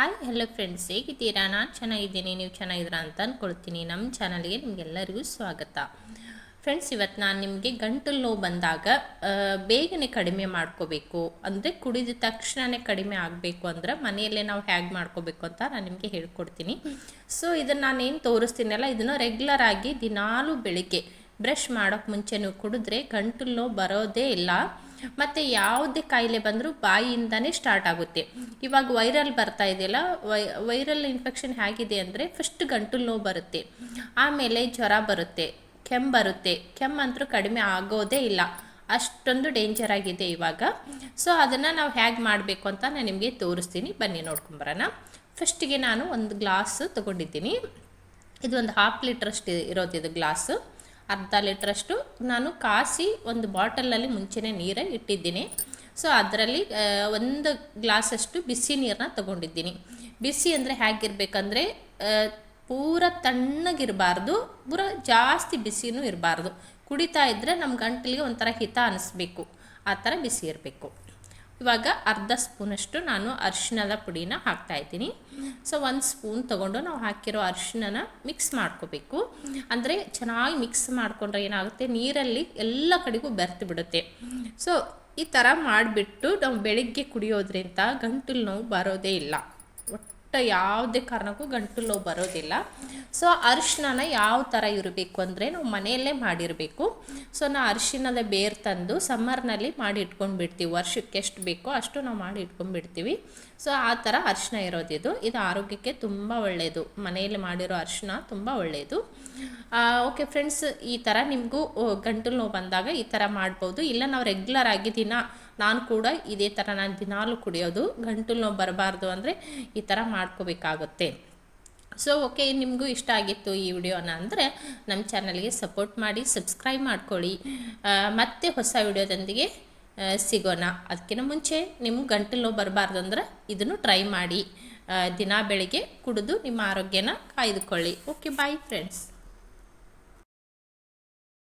Hi hello friends ಹೇಗಿದ್ದೀರಾ? ನಾನು ಚೆನ್ನಾಗಿದ್ದೀನಿ. ನೀವು ಚೆನ್ನಾಗಿದ್ದೀರಾ ಅಂತ ಅಂದ್ಕೊಳ್ತೀನಿ ನಮ್ಮ ಚಾನಲ್ಗೆ ನಿಮಗೆಲ್ಲರಿಗೂ ಸ್ವಾಗತ. ಫ್ರೆಂಡ್ಸ್ ಇವತ್ತು ನಾನು ನಿಮಗೆ ಗಂಟಲು ನೋವು ಬಂದಾಗ ಬೇಗನೆ ಕಡಿಮೆ ಮಾಡ್ಕೋಬೇಕು. ಅಂದರೆ ಕುಡಿದ ತಕ್ಷಣವೇ ಕಡಿಮೆ ಆಗಬೇಕು ಅಂದ್ರೆ ಮನೆಯಲ್ಲೇ ನಾವು ಹೇಗೆ ಮಾಡ್ಕೋಬೇಕು ಅಂತ ನಾನು ನಿಮಗೆ ಹೇಳ್ಕೊಡ್ತೀನಿ. ಸೊ ಇದನ್ನು ನಾನೇನು ತೋರಿಸ್ತೀನಲ್ಲ ಇದನ್ನು ರೆಗ್ಯುಲರ್ ಆಗಿ ದಿನಾಲೂ ಬೆಳಿಗ್ಗೆ ಬ್ರಷ್ ಮಾಡೋಕ್ಕೆ ಮುಂಚೆ ನೀವು ಕುಡಿದ್ರೆ ಗಂಟಲು ನೋವು ಬರೋದೇ ಇಲ್ಲ. ಮತ್ತು ಯಾವುದೇ ಕಾಯಿಲೆ ಬಂದರೂ ಬಾಯಿಯಿಂದನೇ ಸ್ಟಾರ್ಟ್ ಆಗುತ್ತೆ. ಇವಾಗ ವೈರಲ್ ಬರ್ತಾ ಇದೆಯಲ್ಲ ವೈರಲ್ ಇನ್ಫೆಕ್ಷನ್ ಹೇಗಿದೆ ಅಂದರೆ ಫಸ್ಟ್ ಗಂಟಲು ನೋವು ಬರುತ್ತೆ, ಆಮೇಲೆ ಜ್ವರ ಬರುತ್ತೆ, ಕೆಮ್ಮು ಬರುತ್ತೆ. ಕೆಮ್ಮಂತರೂ ಕಡಿಮೆ ಆಗೋದೇ ಇಲ್ಲ. ಅಷ್ಟೊಂದು ಡೇಂಜರ್ ಆಗಿದೆ ಇವಾಗ. ಸೊ ಅದನ್ನು ನಾವು ಹೇಗೆ ಮಾಡಬೇಕು ಅಂತ ನಾನು ನಿಮಗೆ ತೋರಿಸ್ತೀನಿ. ಬನ್ನಿ ನೋಡ್ಕೊಂಬರೋಣ ಫಸ್ಟಿಗೆ ನಾನು ಒಂದು ಗ್ಲಾಸ್ ತೊಗೊಂಡಿದ್ದೀನಿ. ಇದು ಒಂದು ಹಾಫ್ ಲೀಟ್ರಷ್ಟು ಇರೋದು ಇದು ಗ್ಲಾಸು ಅರ್ಧ ಲೀಟ್ರಷ್ಟು ನಾನು ಕಾಸಿ ಒಂದು ಬಾಟಲಲ್ಲಿ ಮುಂಚೆನೇ ನೀರೇ ಇಟ್ಟಿದ್ದೀನಿ. ಸೊ, ಅದರಲ್ಲಿ ಒಂದು ಗ್ಲಾಸಷ್ಟು ಬಿಸಿ ನೀರನ್ನ ತಗೊಂಡಿದ್ದೀನಿ. ಬಿಸಿ ಅಂದರೆ ಹೇಗಿರ್ಬೇಕಂದ್ರೆ ಪೂರ ತಣ್ಣಗಿರಬಾರ್ದು, ಪೂರ ಜಾಸ್ತಿ ಬಿಸಿನೂ ಇರಬಾರ್ದು. ಕುಡಿತಾ ಇದ್ದರೆ ನಮ್ಮ ಗಂಟಲಿಗೆ ಒಂಥರ ಹಿತ ಅನಿಸ್ಬೇಕು. ಆ ಥರ ಬಿಸಿ ಇರಬೇಕು. ಇವಾಗ ಅರ್ಧ ಸ್ಪೂನಷ್ಟು ನಾನು ಅರಿಶಿಣದ ಪುಡಿನ ಹಾಕ್ತಾ ಇದ್ದೀನಿ. ಸೊ ಒಂದು ಸ್ಪೂನ್ ತೊಗೊಂಡು ನಾವು ಹಾಕಿರೋ ಅರಿಶಿಣನ ಮಿಕ್ಸ್ ಮಾಡ್ಕೋಬೇಕು. ಅಂದರೆ ಚೆನ್ನಾಗಿ ಮಿಕ್ಸ್ ಮಾಡಿಕೊಂಡ್ರೆ ಏನಾಗುತ್ತೆ? ನೀರಲ್ಲಿ ಎಲ್ಲ ಕಡೆಗೂ ಬೆರೆತು ಬಿಡುತ್ತೆ. ಸೊ ಈ ಥರ ಮಾಡಿಬಿಟ್ಟು ನಾವು ಬೆಳಿಗ್ಗೆ ಕುಡಿಯೋದ್ರಿಂದ ಗಂಟಲು ನೋವು ಬರೋದೇ ಇಲ್ಲ. ಯಾವುದೇ ಕಾರಣಕ್ಕೂ ಗಂಟಲು ನೋವು ಬರೋದಿಲ್ಲ. ಸೊ ಅರಿಶಿನ ಯಾವ ಥರ ಇರಬೇಕು ಅಂದರೆ ನಾವು ಮನೆಯಲ್ಲೇ ಮಾಡಿರಬೇಕು. ಸೊ ನಾವು ಅರಿಶಿನದ ಬೇರು ತಂದು ಸಮ್ಮರ್ನಲ್ಲಿ ಮಾಡಿ ಇಟ್ಕೊಂಡ್ಬಿಡ್ತೀವಿ ವರ್ಷಕ್ಕೆ ಎಷ್ಟು ಬೇಕೋ ಅಷ್ಟು ನಾವು ಮಾಡಿ ಇಟ್ಕೊಂಡ್ಬಿಡ್ತೀವಿ ಸೊ ಆ ಥರ ಅರಿಶಿನ ಇರೋದಿದು ಇದು. ಆರೋಗ್ಯಕ್ಕೆ ತುಂಬ ಒಳ್ಳೆಯದು ಮನೆಯಲ್ಲಿ ಮಾಡಿರೋ ಅರಿಶಿನ ತುಂಬ ಒಳ್ಳೆಯದು ಓಕೆ ಫ್ರೆಂಡ್ಸ್ ಈ ಥರ ನಿಮಗೂ ಗಂಟಲು ನೋವು ಬಂದಾಗ ಈ ಥರ ಮಾಡ್ಬೋದು. ಇಲ್ಲ, ನಾವು ರೆಗ್ಯುಲರ್ ಆಗಿ ದಿನ ನಾನು ಕೂಡ ಇದೇ ಥರ ನಾನು ದಿನಾಲು ಕುಡಿಯೋದು, ಗಂಟಲು ನೋವು ಬರಬಾರ್ದು ಅಂದರೆ ಈ ಥರ ಮಾಡ್ಕೋಬೇಕಾಗುತ್ತೆ. ಸೊ ಓಕೆ ನಿಮಗೂ ಇಷ್ಟ ಆಗಿತ್ತು ಈ ವಿಡಿಯೋನ ಅಂದರೆ ನಮ್ಮ ಚಾನಲ್ಗೆ ಸಪೋರ್ಟ್ ಮಾಡಿ ಸಬ್ಸ್ಕ್ರೈಬ್ ಮಾಡ್ಕೊಳ್ಳಿ. ಮತ್ತೆ ಹೊಸ ವಿಡಿಯೋದೊಂದಿಗೆ ಸಿಗೋಣ. ಅದಕ್ಕಿಂತ ಮುಂಚೆ ನಿಮ್ಗೆ ಗಂಟಲು ನೋವು ಬರಬಾರ್ದು ಅಂದ್ರೆ ಇದನ್ನು ಟ್ರೈ ಮಾಡಿ. ದಿನ ಬೆಳಿಗ್ಗೆ ಕುಡಿದು ನಿಮ್ಮ ಆರೋಗ್ಯನ ಕಾಯ್ದುಕೊಳ್ಳಿ. Okay bye friends